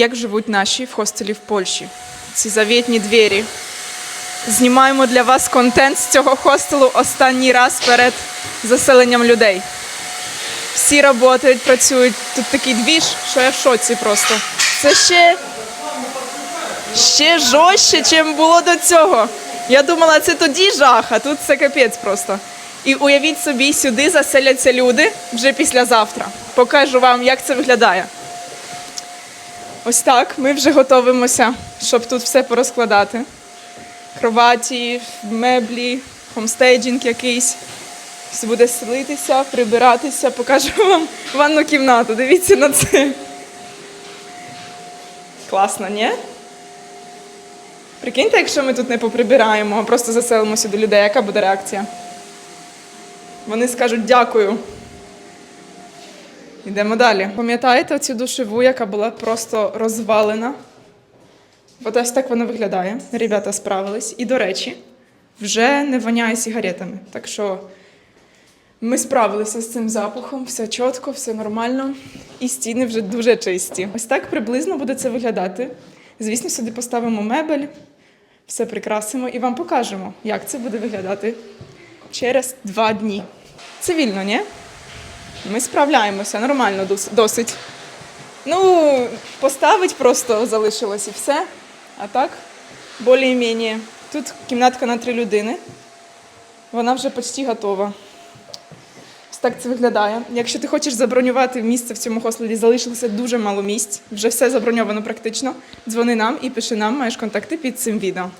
Як живуть наші в хостелі в Польщі? Ці завітні двері. Знімаємо для вас контент з цього хостелу останній раз перед заселенням людей. Всі працюють, працюють. Тут такий двіж, що я в шоці просто. Це ще, ще жорстче, чим було до цього. Я думала, це тоді жах, а тут це капець просто. І уявіть собі, сюди заселяться люди вже післязавтра. Покажу вам, як це виглядає. Ось так. Ми вже готуємося, щоб тут все порозкладати. Кроваті, меблі, хомстейджинг якийсь. Все буде селитися, прибиратися. Покажу вам ванну кімнату. Дивіться на це. Класно, ні? Прикиньте, якщо ми тут не поприбираємо, а просто заселимося до людей, яка буде реакція? Вони скажуть дякую. Йдемо далі. Пам'ятаєте цю душеву, яка була просто розвалена? От ось так вона виглядає. Ребята справились. І, до речі, вже не воняє сигаретами. Так що ми справилися з цим запахом, все чітко, все нормально. І стіни вже дуже чисті. Ось так приблизно буде це виглядати. Звісно, сюди поставимо мебель, все прикрасимо і вам покажемо, як це буде виглядати через два дні. Цивільно, ні? Ми справляємося, нормально досить. Ну, поставить просто залишилось і все. А так, більш-менш. Тут кімнатка на три людини. Вона вже почти готова. Ось так це виглядає. Якщо ти хочеш забронювати місце в цьому хостелі, залишилося дуже мало місць, вже все заброньовано практично. Дзвони нам і пиши нам, маєш контакти під цим відео.